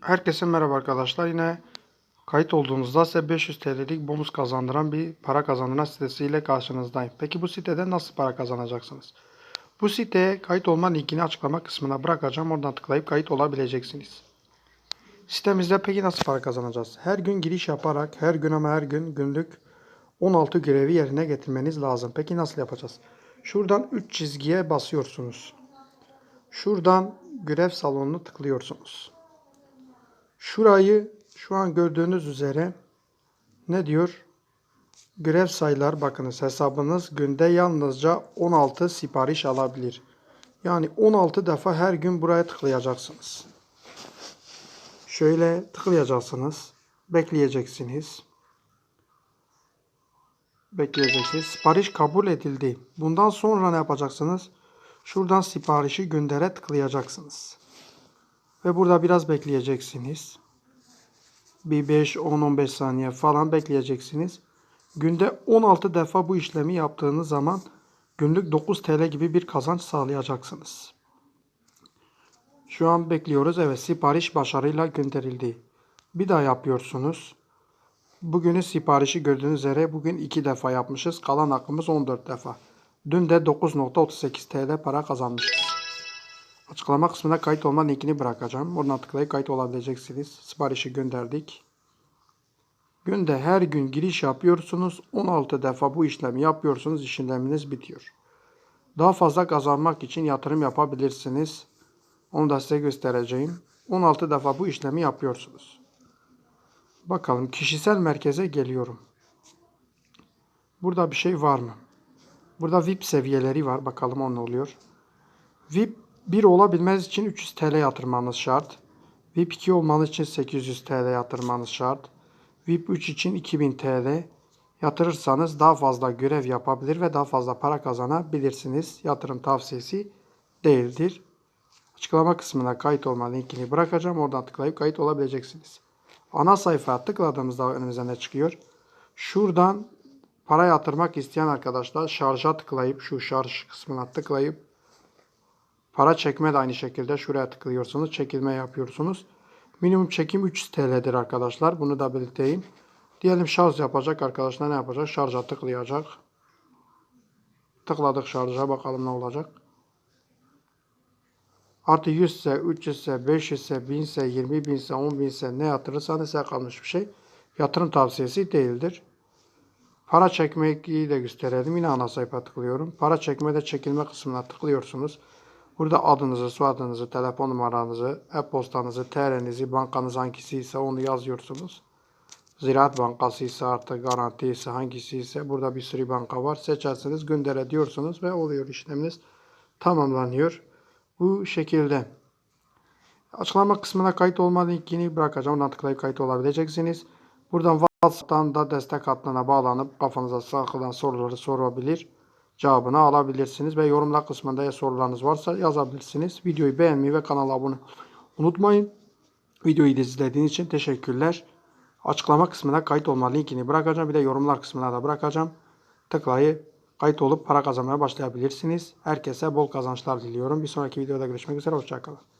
Herkese merhaba arkadaşlar. Yine kayıt olduğunuzda size 500 TL'lik bonus kazandıran bir para kazandıran sitesiyle karşınızdayım. Peki bu sitede nasıl para kazanacaksınız? Bu siteye kayıt olma linkini açıklama kısmına bırakacağım. Oradan tıklayıp kayıt olabileceksiniz. Sitemizde peki nasıl para kazanacağız? Her gün giriş yaparak her gün ama her gün günlük 16 görevi yerine getirmeniz lazım. Peki nasıl yapacağız? Şuradan 3 çizgiye basıyorsunuz. Şuradan görev salonunu tıklıyorsunuz. Şurayı şu an gördüğünüz üzere ne diyor? Görev sayılar bakınız hesabınız günde yalnızca 16 sipariş alabilir. Yani 16 defa her gün buraya tıklayacaksınız. Şöyle tıklayacaksınız. Bekleyeceksiniz. Bekleyeceksiniz. Sipariş kabul edildi. Bundan sonra ne yapacaksınız? Şuradan siparişi göndere tıklayacaksınız. Ve burada biraz bekleyeceksiniz. Bir 5, 10, 15 saniye falan bekleyeceksiniz. Günde 16 defa bu işlemi yaptığınız zaman günlük 9 TL gibi bir kazanç sağlayacaksınız. Şu an bekliyoruz. Evet sipariş başarıyla gönderildi. Bir daha yapıyorsunuz. Bugünün siparişi gördüğünüz üzere bugün 2 defa yapmışız. Kalan hakkımız 14 defa. Dün de 9.38 TL para kazanmışız. Açıklama kısmına kayıt olma linkini bırakacağım. Oradan tıklayıp kayıt olabileceksiniz. Siparişi gönderdik. Günde her gün giriş yapıyorsunuz. 16 defa bu işlemi yapıyorsunuz. İşleminiz bitiyor. Daha fazla kazanmak için yatırım yapabilirsiniz. Onu da size göstereceğim. 16 defa bu işlemi yapıyorsunuz. Bakalım kişisel merkeze geliyorum. Burada bir şey var mı? Burada VIP seviyeleri var. Bakalım o ne oluyor. VIP 1 olabilmeniz için 300 TL yatırmanız şart. VIP 2 olmanız için 800 TL yatırmanız şart. VIP 3 için 2000 TL yatırırsanız daha fazla görev yapabilir ve daha fazla para kazanabilirsiniz. Yatırım tavsiyesi değildir. Açıklama kısmına kayıt olma linkini bırakacağım. Oradan tıklayıp kayıt olabileceksiniz. Ana sayfaya tıkladığımızda önümüze ne çıkıyor? Şuradan para yatırmak isteyen arkadaşlar şarja tıklayıp şu şarj kısmına tıklayıp para çekme de aynı şekilde şuraya tıklıyorsunuz. Çekilme yapıyorsunuz. Minimum çekim 300 TL'dir arkadaşlar. Bunu da belirteyim. Diyelim şarj yapacak arkadaşlar ne yapacak? Şarja tıklayacak. Tıkladık şarja bakalım ne olacak. Artı 100 ise, 300 ise, 500 ise, 1000 ise, 20 bin ise, 10 bin ise ne yatırırsanız size kalmış bir şey. Yatırım tavsiyesi değildir. Para çekmeyi de gösterelim. Yine ana sayfa tıklıyorum. Para çekme de çekilme kısmına tıklıyorsunuz. Burada adınızı, soyadınızı, telefon numaranızı, e-postanızı, TR'nizi, bankanız hangisi ise onu yazıyorsunuz. Ziraat Bankası ise artık garanti ise hangisi ise burada bir sürü banka var. Seçerseniz gönder diyorsunuz ve oluyor işleminiz tamamlanıyor. Bu şekilde. Açıklama kısmına kayıt olma linkini bırakacağım. Oradan tıklayıp kayıt olabileceksiniz. Buradan WhatsApp'tan da destek hattına bağlanıp kafanıza takılan soruları sorabilir. Cevabını alabilirsiniz ve yorumlar kısmında ya sorularınız varsa yazabilirsiniz. Videoyu beğenmeyi ve kanala abone unutmayın. Videoyu izlediğiniz için teşekkürler. Açıklama kısmına kayıt olma linkini bırakacağım. Bir de yorumlar kısmına da bırakacağım. Tıklayıp kayıt olup para kazanmaya başlayabilirsiniz. Herkese bol kazançlar diliyorum. Bir sonraki videoda görüşmek üzere. Hoşçakalın.